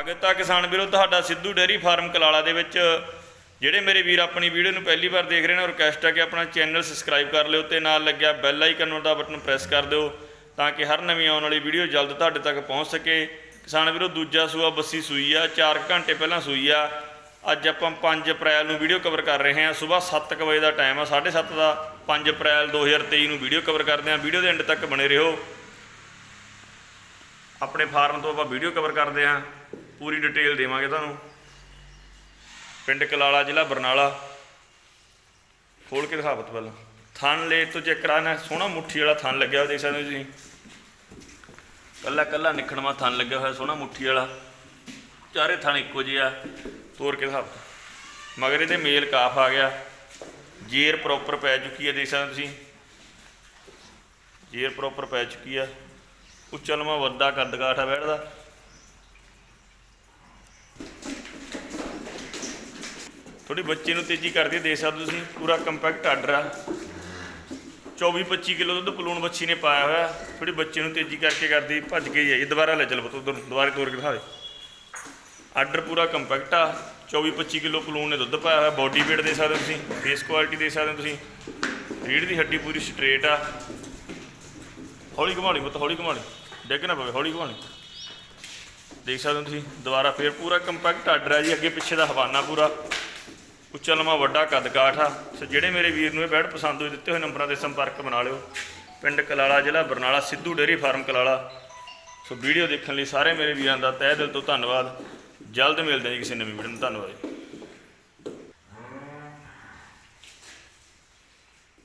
ਸਵਾਗਤ ਆ ਕਿਸਾਨ ਵੀਰੋ, ਤੁਹਾਡਾ ਸਿੱਧੂ ਡੇਅਰੀ ਫਾਰਮ ਕਲਾਲਾ ਦੇ ਵਿੱਚ ਜਿਹੜੇ ਮੇਰੇ ਵੀਰ ਆਪਣੀ ਵੀਡੀਓ ਨੂੰ ਪਹਿਲੀ ਵਾਰ ਦੇਖ ਰਹੇ ਨੇ ਰਿਕਵੈਸਟ ਹੈ ਕਿ ਆਪਣਾ ਚੈਨਲ ਸਬਸਕ੍ਰਾਈਬ ਕਰ ਲਿਓ ਤੇ ਨਾਲ ਲੱਗਿਆ ਬੈਲ ਆਈਕਨ ਦਾ ਬਟਨ ਪ੍ਰੈਸ ਕਰ ਦਿਓ ਤਾਂ ਕਿ ਹਰ ਨਵੀਂ ਆਉਣ ਵਾਲੀ ਵੀਡੀਓ ਜਲਦ ਤੁਹਾਡੇ ਤੱਕ ਪਹੁੰਚ ਸਕੇ। ਕਿਸਾਨ ਵੀਰੋ, ਦੂਜਾ ਸੂਆ ਬੱਸੀ ਸੂਈ ਆ 4 ਘੰਟੇ ਪਹਿਲਾਂ ਸੂਈ ਆ। ਅੱਜ ਆਪਾਂ 5 ਅਪ੍ਰੈਲ ਨੂੰ ਵੀਡੀਓ ਕਵਰ ਕਰ ਰਹੇ ਹਾਂ। ਸਵੇਰ 7:00 ਵਜੇ ਦਾ ਟਾਈਮ ਆ 7:30 ਦਾ 5 ਅਪ੍ਰੈਲ 2023 ਨੂੰ ਵੀਡੀਓ ਕਵਰ ਕਰਦੇ ਹਾਂ। ਵੀਡੀਓ ਦੇ ਐਂਡ ਤੱਕ ਬਣੇ ਰਹੋ। ਆਪਣੇ ਫਾਰਮ ਤੋਂ ਆਪਾਂ ਵੀਡੀਓ ਕਵਰ ਕਰਦੇ ਹਾਂ। ਪੂਰੀ ਡਿਟੇਲ ਦੇਵਾਂਗੇ ਤੁਹਾਨੂੰ। ਪਿੰਡ ਕਲਾਲਾ ਜ਼ਿਲ੍ਹਾ ਬਰਨਾਲਾ। ਖੋਲ ਕੇ ਦਿਖਾ ਬਤ ਪਹਿਲਾਂ। ਥਣ ਲੈ ਤੋਂ ਚੈੱਕ ਕਰਾਣਾ ਸੋਹਣਾ ਮੁੱਠੀ ਵਾਲਾ ਥਣ ਲੱਗਿਆ ਹੋਇਆ ਦੇਖ ਸਕਦੇ ਹੋ ਤੁਸੀਂ। ਕੱਲਾ ਕੱਲਾ ਨਿਖਣਵਾ ਥਣ ਲੱਗਿਆ ਹੋਇਆ, ਸੋਹਣਾ ਮੁੱਠੀ ਵਾਲਾ। ਚਾਰੇ ਥਣ ਇੱਕੋ ਜਿਹੇ ਆ। ਤੋੜ ਕੇ ਦਿਖਾ ਮਗਰ ਇਹਦੇ ਮੇਲ ਕਾਫ ਆ ਗਿਆ। ਜੇਰ ਪ੍ਰੋਪਰ ਪੈ ਚੁੱਕੀ ਹੈ ਦੇਖ ਸਕਦੇ ਤੁਸੀਂ। ਜੇਰ ਪ੍ਰੋਪਰ ਪੈ ਚੁੱਕੀ ਆ। ਉੱਚਾ ਲੰਮਾ ਵੱਡਾ ਕੱਦ ਬੈਠਦਾ ਥੋੜੀ ਬੱਚੇ ਨੂੰ ਤੇਜ਼ੀ ਕਰਕੇ ਹੈ, ਦੇਖ ਸਕਦੇ ਹੋ ਤੁਸੀਂ ਪੂਰਾ ਕੰਪੈਕਟ ਆਰਡਰ ਆ। 24 25 ਕਿਲੋ ਦੁੱਧ ਪਲੂਣ ਬੱਚੀ ਨੇ ਪਾਇਆ ਹੋਇਆ। ਥੋੜੀ ਬੱਚੇ ਨੂੰ ਤੇਜ਼ੀ ਕਰਕੇ ਕਰਦੀ ਭੱਜ ਕੇ ਹੀ ਆਈ ਦੁਬਾਰਾ ਲੈ ਚੱਲ ਬਤ ਉਧਰ ਦੁਬਾਰੇ ਤੋੜ ਕੇ ਦਿਖਾ ਦੇ। ਆਰਡਰ ਪੂਰਾ ਕੰਪੈਕਟ ਆ। 24 25 ਕਿਲੋ ਪਲੂਣ ਨੇ ਦੁੱਧ ਪਾਇਆ ਹੋਇਆ। ਬਾਡੀ weight ਦੇ ਸਕਦੇ ਹੋ ਤੁਸੀਂ ਫੇਸ ਕੁਆਲਿਟੀ ਦੇ ਸਕਦੇ ਹੋ ਤੁਸੀਂ। ਰੀੜ ਦੀ ਹੱਡੀ ਪੂਰੀ ਸਟ੍ਰੇਟ ਆ। ਹੌਲੀ ਘੁਮਾ ਲਈ ਬਤ ਹੌਲੀ ਘੁਮਾ ਡਿੱਗ ਨਾ ਪਵੇ ਹੌਲੀ ਘੁਮਾ ਦੇਖ ਸਕਦੇ ਹੋ ਤੁਸੀਂ ਦੁਬਾਰਾ ਫੇਰ ਪੂਰਾ ਕੰਪੈਕਟ ਆਰਡਰ ਆ ਜੀ। ਅੱਗੇ ਪਿੱਛੇ ਦਾ ਹਵਾਨਾ ਪੂਰਾ। ਉੱਚਾ ਲੰਮਾ ਵੱਡਾ ਕੱਦ ਕਾਠ ਆ ਸੋ ਜਿਹੜੇ ਮੇਰੇ ਵੀਰ ਨੂੰ ਇਹ ਬੈਡ ਪਸੰਦ ਹੋਈ ਦਿੱਤੇ ਹੋਏ ਨੰਬਰਾਂ ਤੇ ਸੰਪਰਕ ਬਣਾ ਲਿਓ। ਪਿੰਡ ਕਲਾਲਾ ਜ਼ਿਲ੍ਹਾ Barnala, Sidhu dairy farm Kalala. So video ਦੇਖਣ ਲਈ ਸਾਰੇ ਮੇਰੇ ਵੀਰਾਂ ਦਾ ਤਹਿ ਦਿਲ ਤੋਂ ਧੰਨਵਾਦ। ਜਲਦ ਮਿਲਦੇ ਹਾਂ ਜੀ ਕਿਸੇ ਨਵੀਂ ਵੀਡੀਓ ਨੂੰ। ਧੰਨਵਾਦ ਜੀ।